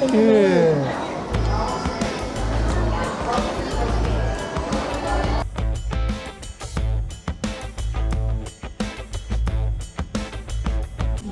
Yeah.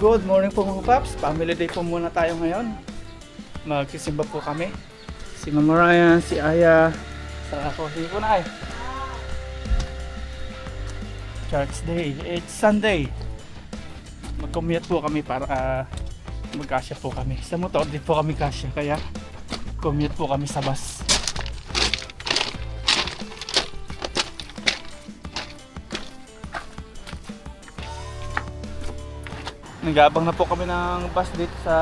Good morning po mga paps. Family day po muna tayo ngayon. Magsisimba po kami. Si Mama Ryan, si Aya, sa ako. Sige po na ay. Church day. It's Sunday. Mag-commute po kami para ah, magkasya po kami. Sa motor din po kami kasya kaya commute po kami sa bus. Nagabang na po kami ng bus dito sa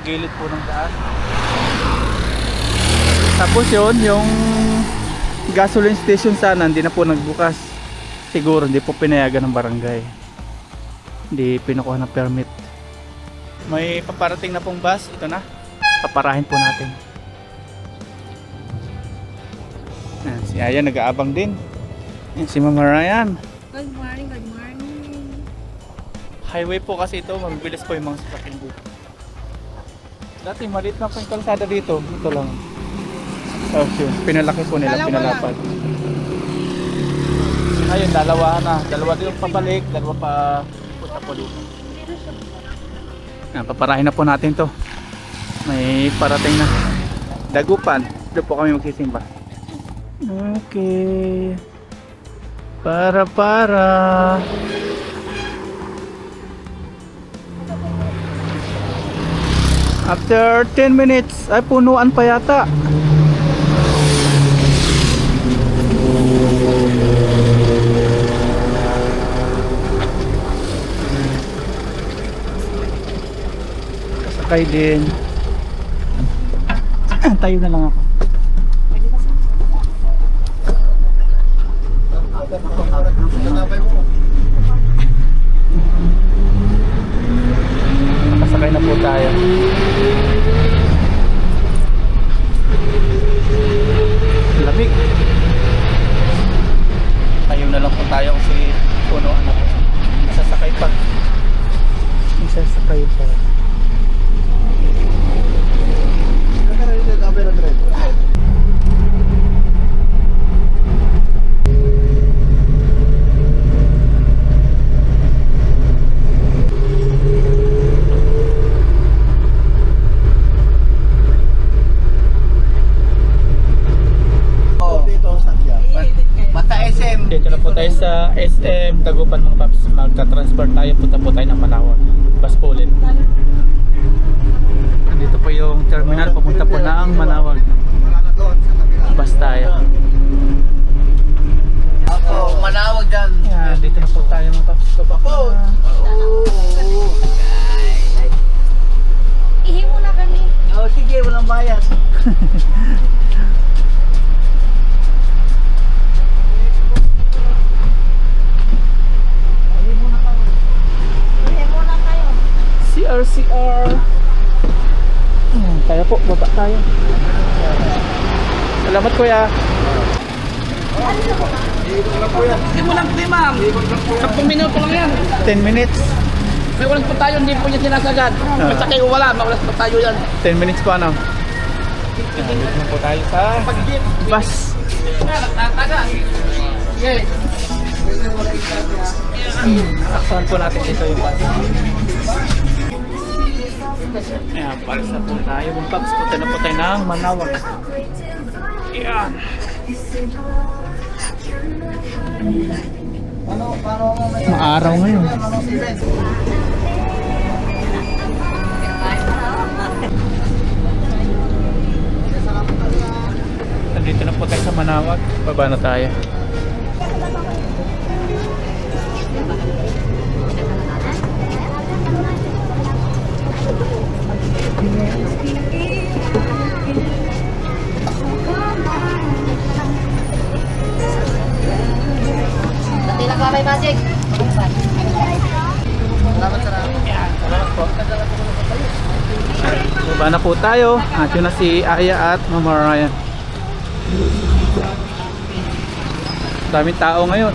gilid po ng daan. Tapos yun, yung gasoline station sana hindi na po nagbukas. Siguro hindi po pinayagan ng barangay. Hindi pinukuha ng permit. May paparating na pong bus. Ito na. Paparahin po natin. Ayan, si Aya nag-aabang din. Si Mama Ryan. Good morning, good morning. Highway po kasi ito, mabibilis po yung mga sasakyan dito. Dati maliit na po yung kalsada dito. Ito lang. Tapos yun, pinalaki po nila, Dalawa pinalapad. Ngayon, dalawa na. Dalawa din yung pabalik, dalawa pa punta po dito. Yan, paparahin na po natin to. May parating na. Dagupan. Doon po kami magsisimba. Okay. Para para. After 10 minutes, ay punuan pa yata. Kasakay din. Tayo na lang ako. Nakasakay na po tayo. Lamig. Tayo na lang po tayo kasi puno anak. Sasakay pa. Sasakay pa. Basta SM. Dito na po tayo sa SM Tagupan mga paps. Magta-transfer tayo. Punta po tayo ng Malawag. Bus po ulit. Dito po yung terminal. Pupunta po ng Manawag. Bus tayo. Ako, manawag dyan. Yan, dito na po tayo mga paps. Baba po. Ihi muna kami. Oh, sige, walang bayad. Ihi muna kayo. CR, CR. Tayo po. Baba tayo. Salamat kuya. Lang po ma'am. 10 minuto lang yan. 10 minutes. May walang po tayo, hindi po niya sinasagad. Basta kayo wala, mawalas po tayo yan. 10 minutes pa ano. Yan, dito na po tayo sa Pag-jeep, bus. nagtataga. Sige. Saksahan po natin dito yung bus. Ayan, palis na po tayo. Mga paps, punta na po tayo ng Manawag. Ayan. Maaraw ngayon. Nandito na po tayo sa Manawag. Baba na tayo. Kami magic. Salamat po. Baba na po tayo. At yun na si Aya at Mama Ryan. Daming tao ngayon.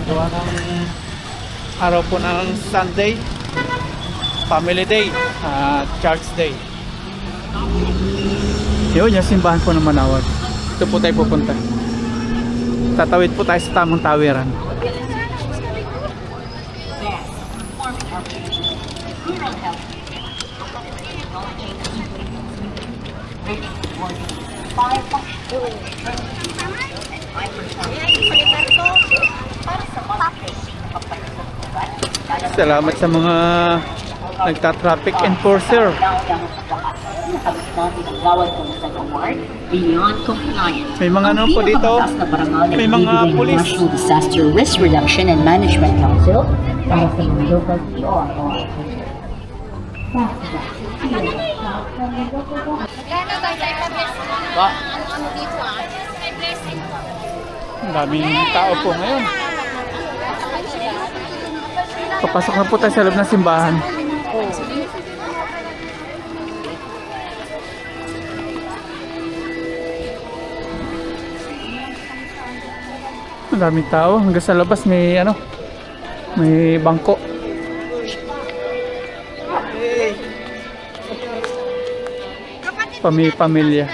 Araw po ng Sunday. Family Day. At Church Day. Yun, yung simbahan po ng Manawag. Ito po tayo pupunta. Tatawid po tayo sa tamang tawiran. Salamat sa mga nagta-traffic enforcer. May mga ano po dito, may mga pulis. Disaster Risk Reduction and Management Council para sa local. Ba? Ang daming tao po ngayon. Papasok na po tayo sa loob ng simbahan. Ang daming tao. Hanggang sa labas may ano, may bangko. Pami-pamilya.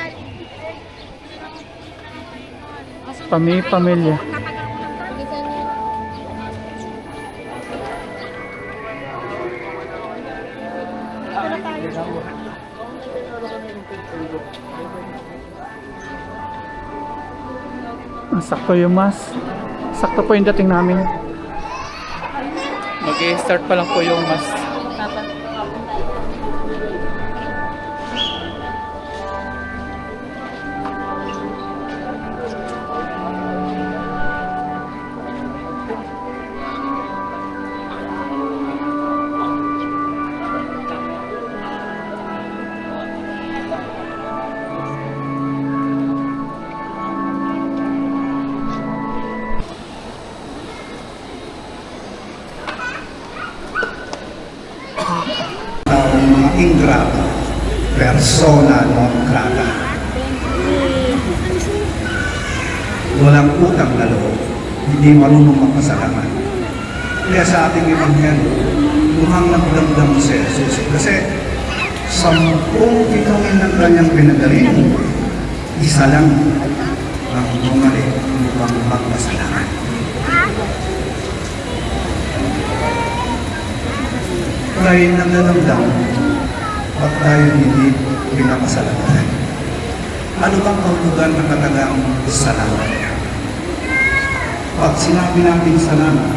Pami-pamilya. Ang sakto yung mas. Sakto po yung dating namin. Mag-start pa lang po yung mas. Persona non grata. Walang utang na loob, hindi marunong magpasalamat. Kaya sa ating Ebanghelyo, lumang nagdamdam si Jesus. Kasi sampung pitongin ng kanyang pinagaling, isa lang ang bumalik upang magpasalamat. tayo nagdadamdam at tayo hindi pinapasalamatan. Ano bang kahulugan ng katagang salamat? Pag sinabi natin salamat,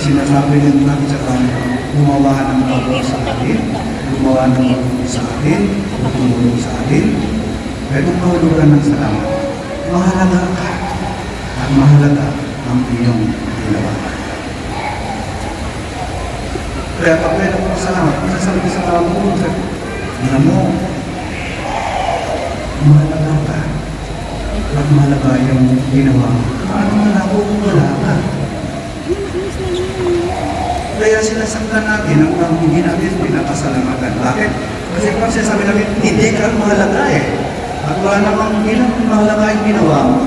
sinasabi din natin sa kanya, gumawa ng pabor sa atin, gumawa ng pabor sa atin, tumulong sa atin. Pero kahulugan ng salamat, mahalaga ka at mahalaga ang iyong ginawa. Kaya pag may nagpapasalamat, masasabi sa tao mo, alam mo, mahalaga ka. At mahalaga yung ginawa mo. Paano malabo kung wala ka? Kaya sinasaktan natin ang hindi natin pinapasalamatan. Bakit? Kasi pag sinasabi namin, hindi ka mahalaga eh. At wala namang ilang mahalaga yung ginawa mo.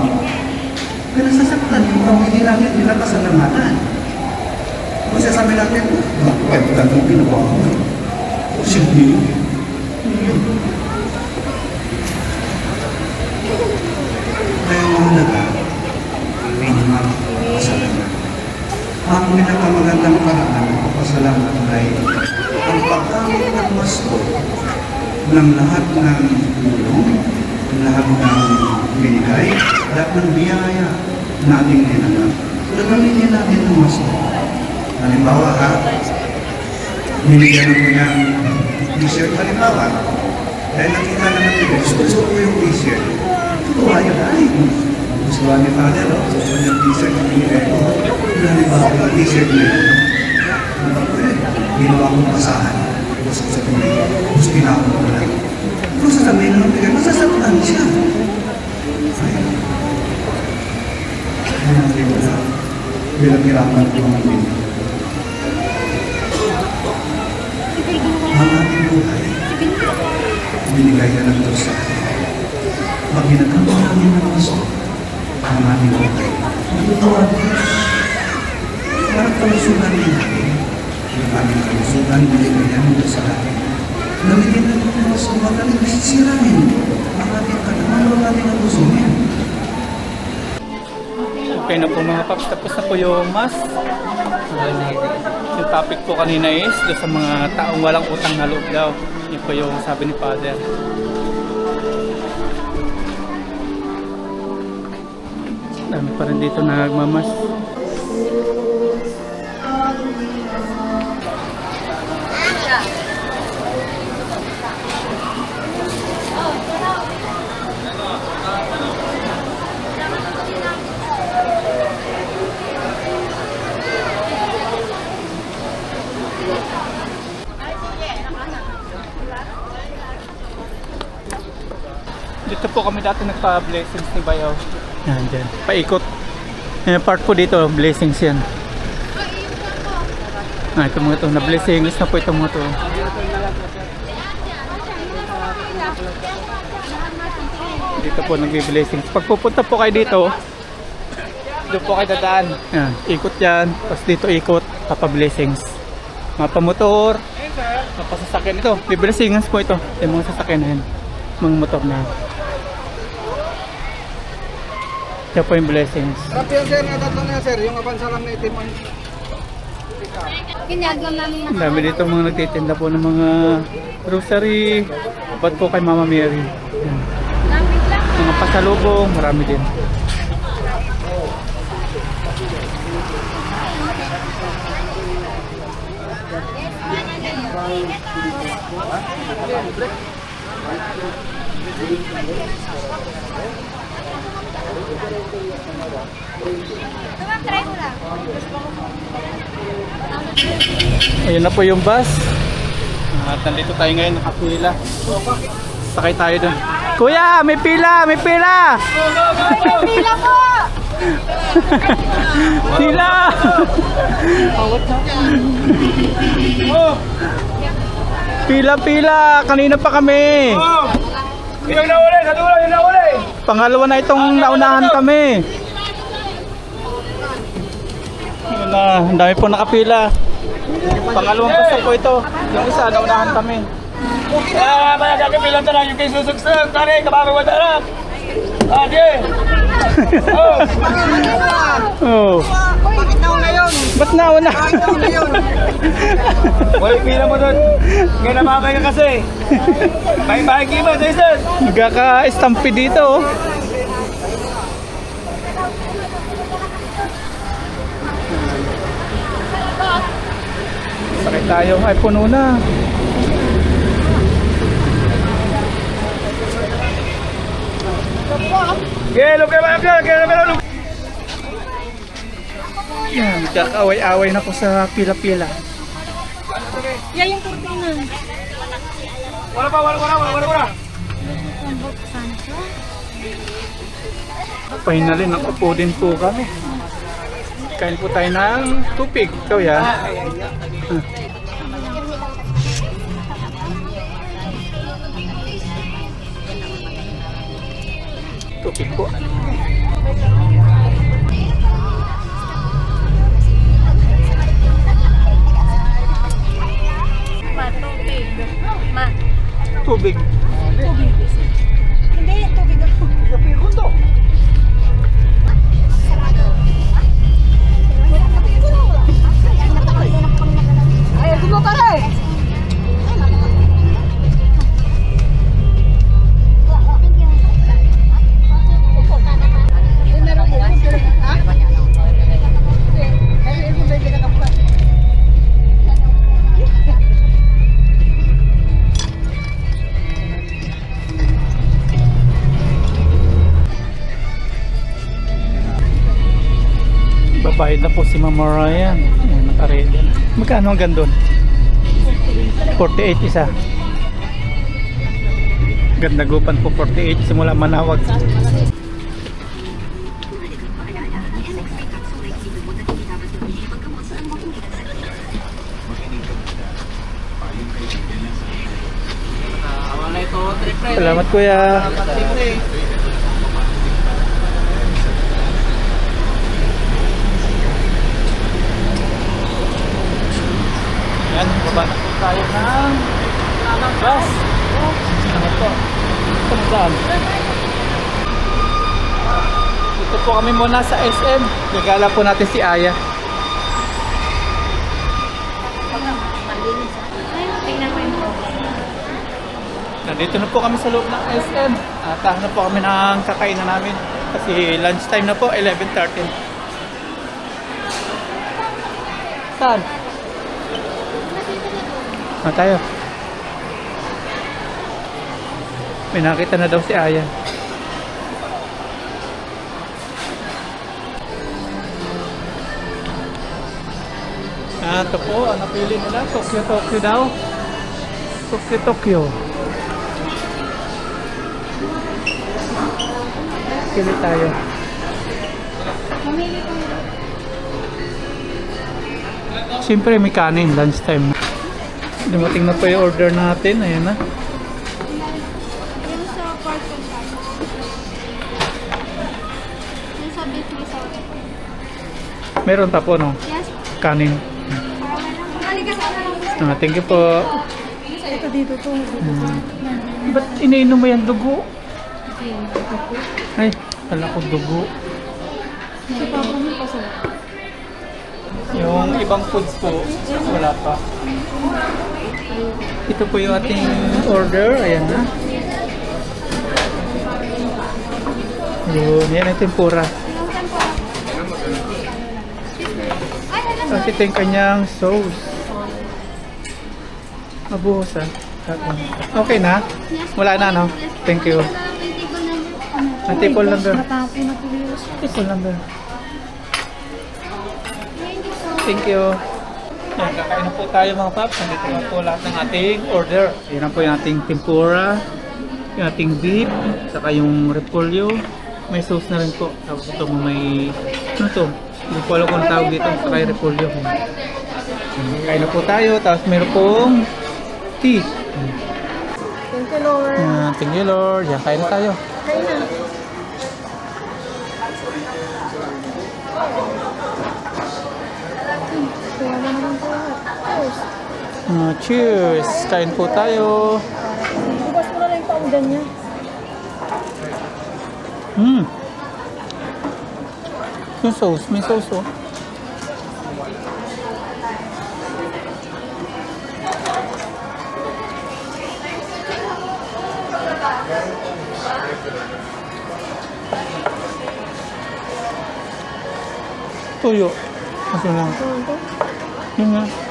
Kaya nasasaktan yung hindi natin pinapasalamatan. Kung sasabi natin, bakit ganun ginawa mo? Hindi. Kaya mahalaga, ang mga pasalamat. Ang pinakamagandang paraan ng pasalamat ay ang pagkamit ng masko ng lahat ng tulong, lahat ng binigay, lahat ng biyaya na ating ninanap. Gagamitin natin ng masko. Halimbawa ha, binigyan mo ng t-shirt halimbawa. Dahil nakita na natin, gusto ko yung t-shirt. Tutuwa yun, ay, gusto ni Father, oh, gusto niya yung t-shirt na binigay ko. Halimbawa yung t-shirt na yun. Ano ba eh, ginawa kong pasahan. Gusto ko sa tuloy. Gusto pinakon ko lang. Kung sasabihin ng bigay, masasaktan siya. Ay, ay, ang wala. Bilang hirapan ko ang ating ang ating buhay, binigay na ng Diyos sa atin. Pag ginagawa natin ng gusto, ang aming buhay, matutawad Diyos. Para kalusugan din natin, yung aming kalusugan, binigay mo sa atin. Gamitin natin ang gusto, mataling sisirahin ang ating katawan, ang ating gusto niya. Okay na po mga paps, tapos na po yung mas. Yung topic po kanina is do sa mga taong walang utang na loob daw. Yun po yung sabi ni Father. Dami pa rin dito nagmamas. Dito po kami dati nagpa-blessings ni Bayaw. Yan, dyan. Paikot. Yan, part po dito, blessings yan. Ah, ito mga to, na blessings na po ito mga to. Dito po nagbi-blessings. Pag pupunta po kayo dito, doon po kayo dadaan. Yan, ikot yan. Tapos dito ikot, papa-blessings. Mapamotor, mapasasakyan ito. Biblessingas po ito. Yung mga sasakyan na yan. Mga motor na yan. Yan po yung blessings. Sarap yan sir, tatlo na yan sir. Yung abansalang na itim. Kinagam namin Ang dami dito mga nagtitinda po ng mga grocery. Ba't po kay Mama Mary? Yan. Mga pasalubong, marami din. Ayun na po yung bus. At nandito tayo ngayon, nakapila. Sakay tayo dun. Kuya, may pila! May pila! Pila po! Pila! Pila, pila! Kanina pa kami! Yung nauli, sa dulo, yung nauli. Pangalawa na itong naunahan kami. Yun na, dami po nakapila. Pangalawang pusto po ito. Yung isa, naunahan kami. Ah, mga kakapilan na yung kay susugsug. Tari, kababa mo darap. Oh, Oh. Bakit nauna yun? Ba't nauna? Nauna yun. wala pila mo doon. Ngayon nababay ka kasi. Bahay-bahay kima, Jason. Nagkaka-estampi dito. oh. Sakay tayo. Ay, puno na. Gelo kayo mga kaya, kaya naman ano. Yan, nagkakaaway-away na po sa pila-pila. Yan yung kurtina. Wala pa, wala, wala, wala, wala. Finally, nakupo din po kami. Kain po tayo ng tupig. Ikaw yan. Tupig po. Ma, tubig. Ma. Tubig. Hindi, Babayad na po si Mama Ryan. Ayan, na. Magkano ang gandun? 48 isa. Gandagupan po 48 simula manawag. Awa na ito, triple. Salamat kuya. Triple. Yan, baba na po tayo ng bus. Ano po? Ito na saan? Dito po kami muna sa SM. Gagala po natin si Aya. Nandito na po kami sa loob ng SM. At hanap po kami ng kakainan namin. Kasi lunchtime na po, 11.30. Saan? Ah, tayo. May nakita na daw si Aya. Ah, ito po, ang napili nila. Tokyo, Tokyo daw. Tokyo, Tokyo. Pili tayo. Siyempre may kanin, lunchtime. Dumating na po yung order natin. Ayan na. Yung sa portion size. Yung sa beef may sauce. Meron pa po no, Yes. kanin. Ah, thank you po. Ito dito to. Ba't iniinom mo yan dugo? Ay, kala ko dugo. Sa papa mo pa sa. Yung ibang foods po, wala pa. Ito po yung ating order. Ayan na. Yun, yan ang tempura. Tapos ito yung kanyang sauce. Mabuhos ah. Okay na? Wala na no? Thank you. Ah, table number. Table number. Thank you. Yan, kakain na po tayo mga paps. Nandito na po lahat ng ating order. Yan na po yung ating tempura, yung ating beef, saka yung repolyo. May sauce na rin po. Tapos ito may, ano to? Hindi ko alam kung tawag dito, saka yung repolyo. Kain na po tayo. Tapos meron pong tea. Thank you, Lord. Yan, thank you Lord. Yan, kain na tayo. Kain na. Kuha na naman po lahat. Cheers. Ah, cheers! Kain po tayo. Bukas mo na lang yung paudan niya. Hmm. Yung sauce, may sauce oh. Tuyo. Kasi lang. Yun nga.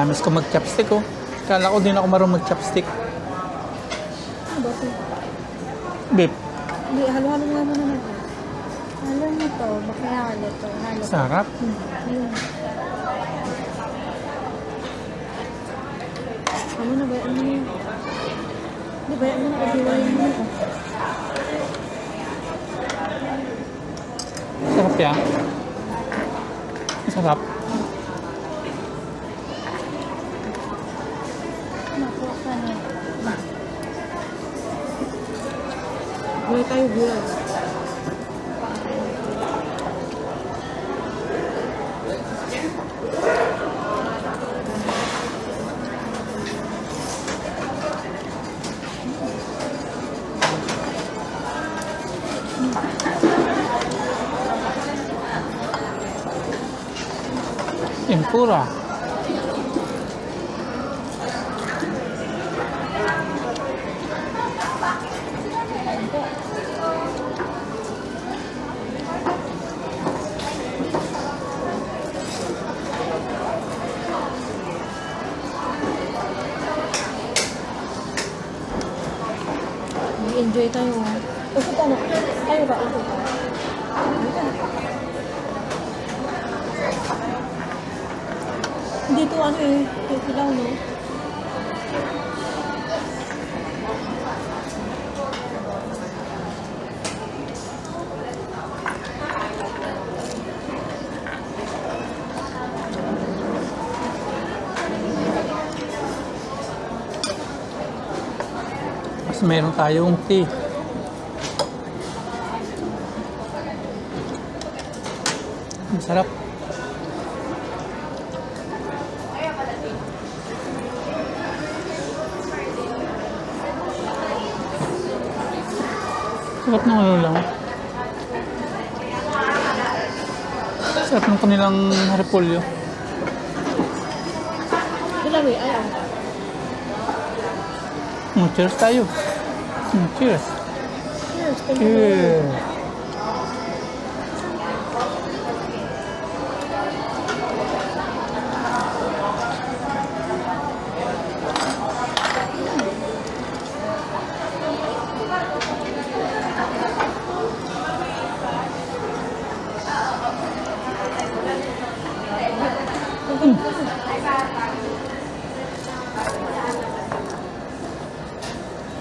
Namis ko mag-chopstick oh. Kala ko din ako marunong mag-chopstick. Ano ba? Beef. Hindi, halo-halo nga muna natin. Halo mo to. Bakit halo to? Halo. Sarap. Ayun. Ano na ba? Ano na yun? Di ba? Ano na? Mo na. Sarap yan. Sarap. Nakuha ka na. Gulay tayo, gulay. Tempura. Enjoy tayo. Usap ka na. Tayo ba? Usap ka. Halika na. Dito ano eh. Dito lang no. Meron tayong tea. Ang sarap. Sarap ng ano lang. Sarap ng kanilang repolyo. Dalawi, ayaw. Mm, cheers tayo. Mm, cheers. Cheers, thank you. Cheers.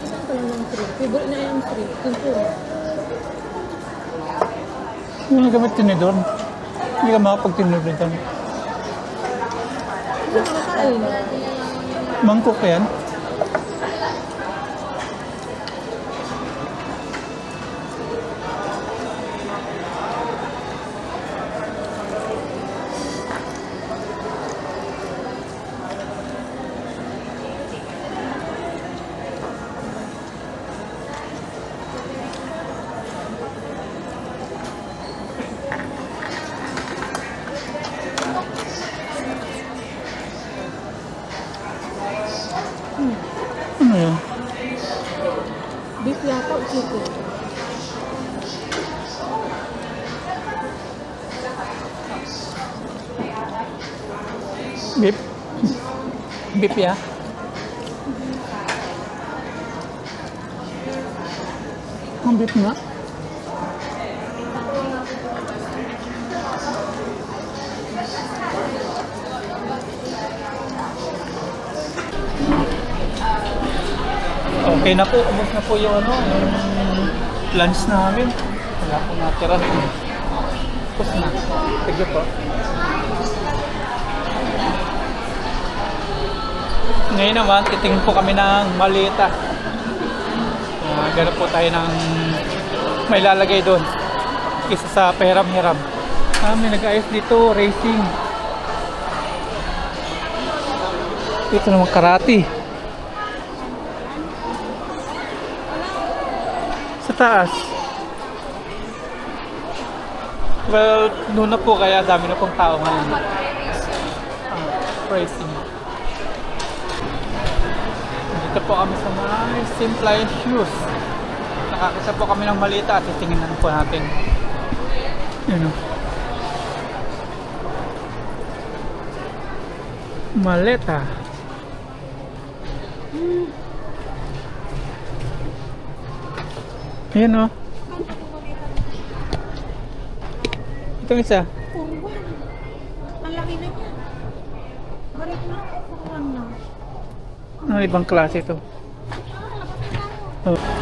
Saan pa lang ng free? Favorite na yung free. Kumpura. Yung nagamit tinidor. Hindi ka makapag-tinidor nakain? Mangkok yan. Ano yan? Beef yata o chicken? Beef? Beef ya? Ang beef nga. Okay na po, ubos na po yung ano, yung lunch namin. Wala po natira. Tapos na. Sige po. Ngayon naman, titingin po kami ng malita. Uh, ganun po tayo ng may lalagay doon. Isa sa pahiram-hiram. Ah, may nag-ayos dito, racing. Dito naman karate. Taas. Well, noon na po kaya dami na pong tao ngayon. Ah, racing. Dito po kami sa mga simple shoes. Nakakita po kami ng malita at titingnan po natin. Yun o. Maleta. Ayan o. Itong isa. Ang laki na niya. Barito lang kurang na? Ano ibang klase ito? Oh.